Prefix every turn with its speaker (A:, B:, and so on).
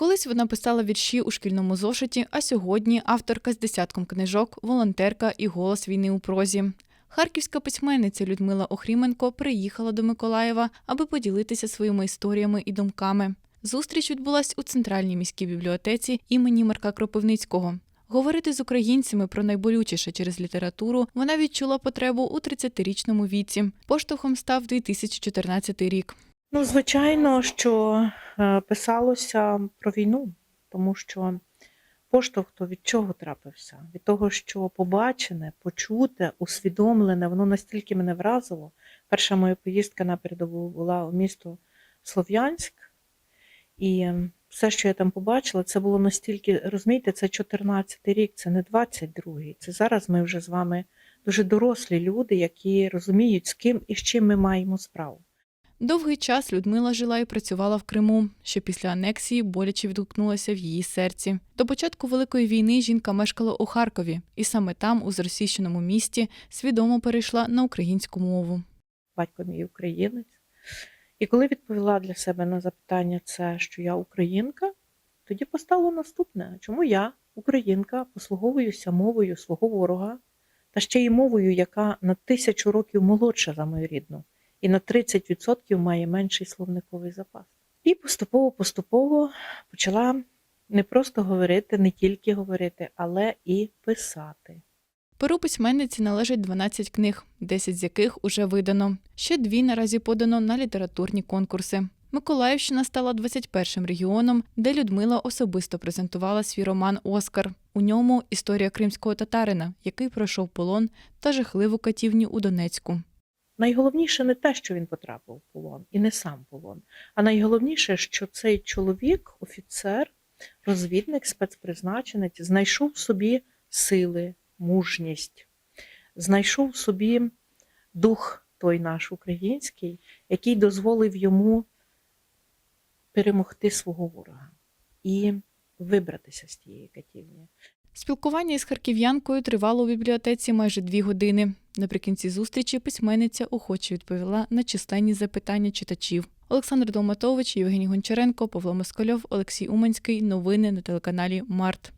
A: Колись вона писала вірші у шкільному зошиті, а сьогодні авторка з десятком книжок, волонтерка і голос війни у прозі. Харківська письменниця Людмила Охріменко приїхала до Миколаєва, аби поділитися своїми історіями і думками. Зустріч відбулась у центральній міській бібліотеці імені Марка Кропивницького. Говорити з українцями про найболючіше через літературу вона відчула потребу у 30-річному віці. Поштовхом став 2014 рік.
B: Ну, звичайно, що е, писалося про війну, тому що поштовх то від чого трапився? Від того, що побачене, почуте, усвідомлене, воно настільки мене вразило. Перша моя поїздка на передову була у місто Слов'янськ, і все, що я там побачила, це було настільки, розумієте, це 14 рік, це не 22-й. Це зараз ми вже з вами дуже дорослі люди, які розуміють, з ким і з чим ми маємо справу.
A: Довгий час Людмила жила і працювала в Криму, що після анексії боляче відгукнулося в її серці. До початку Великої війни жінка мешкала у Харкові, і саме там, у зросійщеному місті, свідомо перейшла на українську мову.
B: батько мій українець. І коли відповіла для себе на запитання, це що я українка, тоді постало наступне: чому я, українка, послуговуюся мовою свого ворога, та ще й мовою, яка на тисячу років молодша за мою рідну, і на 30% має менший словниковий запас. І поступово-поступово почала не просто говорити, не тільки говорити, але і писати.
A: Перу письменниці належить 12 книг, 10 з яких уже видано. Ще дві наразі подано на літературні конкурси. Миколаївщина стала 21-м регіоном, де Людмила особисто презентувала свій роман Оскар. У ньому історія кримського татарина, який пройшов полон та жахливу катівню у Донецьку.
B: Найголовніше не те, що він потрапив в полон, і не сам полон. А найголовніше, що цей чоловік, офіцер, розвідник, спецпризначенець, знайшов собі сили, мужність, знайшов собі дух той наш український, який дозволив йому перемогти свого ворога і вибратися з тієї катівні.
A: Спілкування із харків'янкою тривало у бібліотеці майже дві години. Наприкінці зустрічі письменниця охоче відповіла на численні запитання читачів. Олександр Долматович, Євгеній Гончаренко, Павло Москальов, Олексій Уманський. Новини на телеканалі Март.